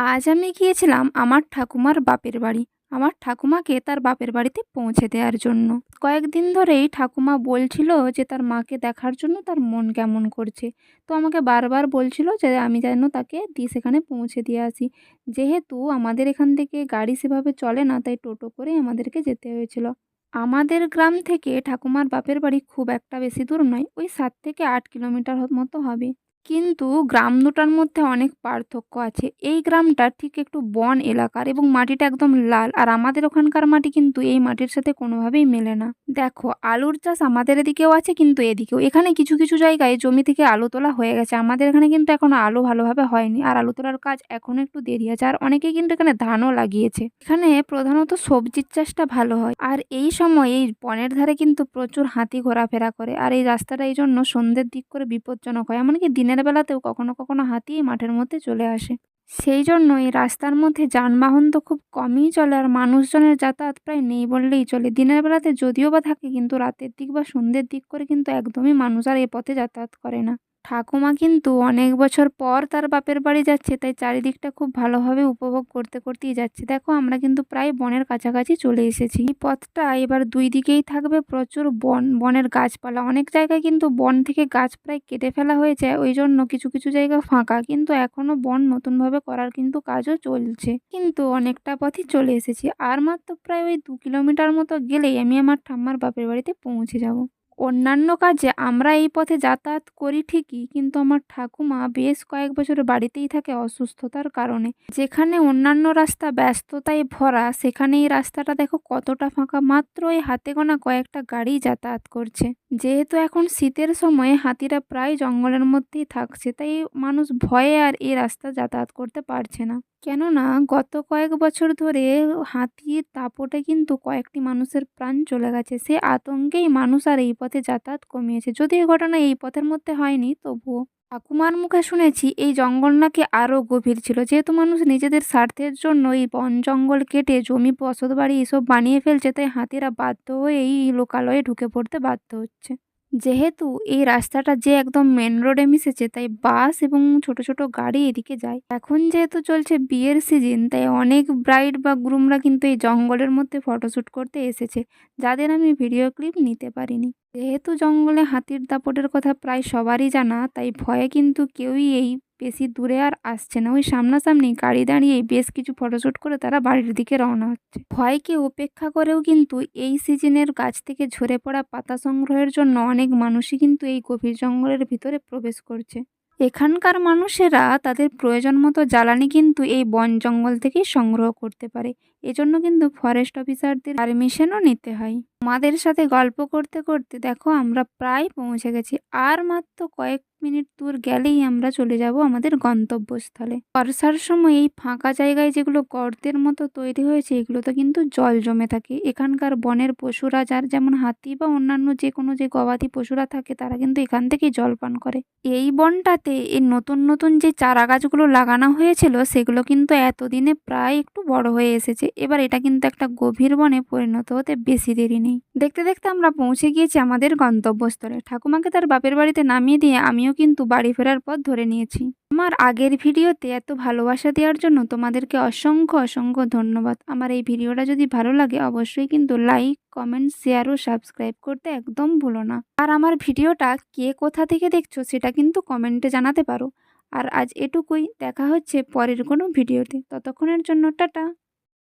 আজ আমি গিয়েছিলাম আমার ঠাকুমার বাপের বাড়ি। আমার ঠাকুমাকে তার বাপের বাড়িতে পৌঁছে দেওয়ার জন্য। কয়েকদিন ধরেই ঠাকুমা বলছিল যে তার মাকে দেখার জন্য তার মন কেমন করছে। তো আমাকে বারবার বলছিল যে আমি যেন তাকে দিয়ে সেখানে পৌঁছে দিয়ে আসি। যেহেতু আমাদের এখান থেকে গাড়ি সেভাবে চলে না, তাই টোটো করেই আমাদেরকে যেতে হয়েছিল। আমাদের গ্রাম থেকে ঠাকুমার বাপের বাড়ি খুব একটা বেশি দূর নয়, ওই সাত থেকে আট কিলোমিটার মতো হবে। কিন্তু গ্রাম দুটার মধ্যে অনেক পার্থক্য আছে। এই গ্রামটা ঠিক একটু বন এলাকার এবং মাটিটা একদম লাল আর আমাদের ওখানকার মাটি কিন্তু এই মাটির সাথে কোনোভাবেই মেলে না। দেখো, আলুর চাষ আমাদের এদিকেও আছে কিন্তু এদিকেও। এখানে কিছু কিছু জায়গায় জমি থেকে আলু তোলা হয়ে গেছে। আমাদের এখানে কিন্তু এখনও আলু ভালোভাবে হয়নি আর আলু তোলার কাজ এখনও একটু দেরি আছে আর অনেকেই কিন্তু এখানে ধানও লাগিয়েছে। এখানে প্রধানত সবজির চাষটা ভালো হয় আর এই সময় এই বনের ধারে কিন্তু প্রচুর হাতি ঘোরাফেরা করে আর এই রাস্তাটা এই জন্য সন্ধ্যের দিক করে বিপজ্জনক হয়। এমনকি দিনের বেলাতেও কখনো কখনো হাতি মাঠের মধ্যে চলে আসে। সেই জন্য এই রাস্তার মধ্যে যানবাহন তো খুব কমই চলে আর মানুষজনের যাতায়াত প্রায় নেই বললেই চলে। দিনের বেলাতে যদিও বা থাকে কিন্তু রাতের দিক বা সন্ধ্যের দিক করে কিন্তু একদমই মানুষ আর এ পথে যাতায়াত করে না। ঠাকুমা কিন্তু অনেক বছর পর তার বাপের বাড়ি যাচ্ছে, তাই চারিদিকটা খুব ভালোভাবে উপভোগ করতে করতেই যাচ্ছে। দেখো, আমরা কিন্তু প্রায় বনের কাছাকাছি চলে এসেছি। এই পথটা এবার দুই দিকেই থাকবে, প্রচুর বন, বনের গাছপালা। অনেক জায়গায় কিন্তু বন থেকে গাছ প্রায় কেটে ফেলা হয়েছে, ওই জন্য কিছু কিছু জায়গা ফাঁকা। কিন্তু এখনও বন নতুনভাবে করার কিন্তু কাজও চলছে। কিন্তু অনেকটা পথই চলে এসেছি। আর মাত্র প্রায় ওই দু কিলোমিটার মতো গেলেই আমি আমার ঠাম্মার বাপের বাড়িতে পৌঁছে যাব। অন্যান্য কাজে আমরা এই পথে যাতায়াত করি ঠিকই, কিন্তু আমার ঠাকুমা বেশ কয়েক বছর বাড়িতেই থাকে অসুস্থতার কারণে। যেখানে অন্যান্য রাস্তা ব্যস্ততায় ভরা, সেখানে এই রাস্তাটা দেখো কতটা ফাঁকা। মাত্র এই হাতে গোনা কয়েকটা গাড়ি যাতায়াত করছে। যেহেতু এখন শীতের সময়ে হাতিরা প্রায় জঙ্গলের মধ্যেই থাকছে, তাই মানুষ ভয়ে আর এই রাস্তা যাতায়াত করতে পারছে না। কেননা, গত কয়েক বছর ধরে হাতির দাপটে কিন্তু কয়েকটি মানুষের প্রাণ চলে গেছে। সে আতঙ্কেই মানুষ আর এই পথে যাতায়াত কমিয়েছে। যদি এই ঘটনা এই পথের মধ্যে হয়নি, তবুও ঠাকুমার মুখে শুনেছি এই জঙ্গল নাকি আরও গভীর ছিল। যেহেতু মানুষ নিজেদের স্বার্থের জন্য এই বন জঙ্গল কেটে, জমি বসত বাড়ি এসব বানিয়ে ফেলছে, তাই হাতিরা বাধ্য হয়ে এই লোকালয়ে ঢুকে পড়তে বাধ্য হচ্ছে। যেহেতু এই রাস্তাটা যে একদম মেন রোডে মিশেছে, তাই বাস এবং ছোট ছোট গাড়ি এদিকে যায়। এখন যেহেতু চলছে বিয়ের সিজন তাই অনেক ব্রাইড বা গ্রুমরা কিন্তু এই জঙ্গলের মধ্যে ফটোশ্যুট করতে এসেছে, যাদের আমি ভিডিও ক্লিপ নিতে পারিনি। যেহেতু জঙ্গলে হাতির দাপটের কথা প্রায় সবারই জানা, তাই ভয়ে কিন্তু কেউই এই বেশি দূরে আর আসছে না। ওই সামনাসামনি গাড়ি দাঁড়িয়ে বেশ কিছু ফটোশ্যুট করে তারা বাড়ির দিকে রওনা হচ্ছে। ভয়কে উপেক্ষা করেও কিন্তু এই সিজনের গাছ থেকে ঝরে পড়া পাতা সংগ্রহের জন্য অনেক মানুষই কিন্তু এই গভীর জঙ্গলের ভিতরে প্রবেশ করছে। এখানকার মানুষেরা তাদের প্রয়োজন মতো জ্বালানি কিন্তু এই বন জঙ্গল থেকেই সংগ্রহ করতে পারে। এজন্য কিন্তু ফরেস্ট অফিসারদের পারমিশনও নিতে হয়। আমাদের সাথে গল্প করতে করতে দেখো আমরা প্রায় পৌঁছে গেছি। আর মাত্র কয়েক মিনিট দূর গেলেই আমরা চলে যাব আমাদের গন্তব্যস্থলে। বর্ষার সময় এই ফাঁকা জায়গায় যেগুলো গর্তের মতো তৈরি হয়েছে, এগুলোতে কিন্তু জল জমে থাকে। এখানকার বনের পশুরা, যার যেমন হাতি বা অন্যান্য যে কোনো যে গবাদি পশুরা থাকে, তারা কিন্তু এখান থেকেই জল পান করে। এই বনটাতে এই নতুন নতুন যে চারা গাছগুলো লাগানো হয়েছিল, সেগুলো কিন্তু এতদিনে প্রায় একটু বড় হয়ে এসেছে। এবার এটা কিন্তু একটা গভীর বনে পরিণত হতে বেশি দেরি নেই। দেখতে দেখতে আমরা পৌঁছে গিয়েছি আমাদের গন্তব্যস্থলে। ঠাকুমাকে তার বাপের বাড়িতে নামিয়ে দিয়ে আমিও কিন্তু বাড়ি ফেরার পথ ধরে নিয়েছি। আমার আগের ভিডিওতে এত ভালোবাসা দেওয়ার জন্য তোমাদেরকে অসংখ্য অসংখ্য ধন্যবাদ। আমার এই ভিডিওটা যদি ভালো লাগে, অবশ্যই কিন্তু লাইক, কমেন্ট, শেয়ার ও সাবস্ক্রাইব করতে একদম ভুলো না। আর আমার ভিডিওটা কে কোথা থেকে দেখছ সেটা কিন্তু কমেন্টে জানাতে পারো। আর আজ এটুকুই। দেখা হচ্ছে পরের কোনো ভিডিওতে। ততক্ষণের জন্য টাটা।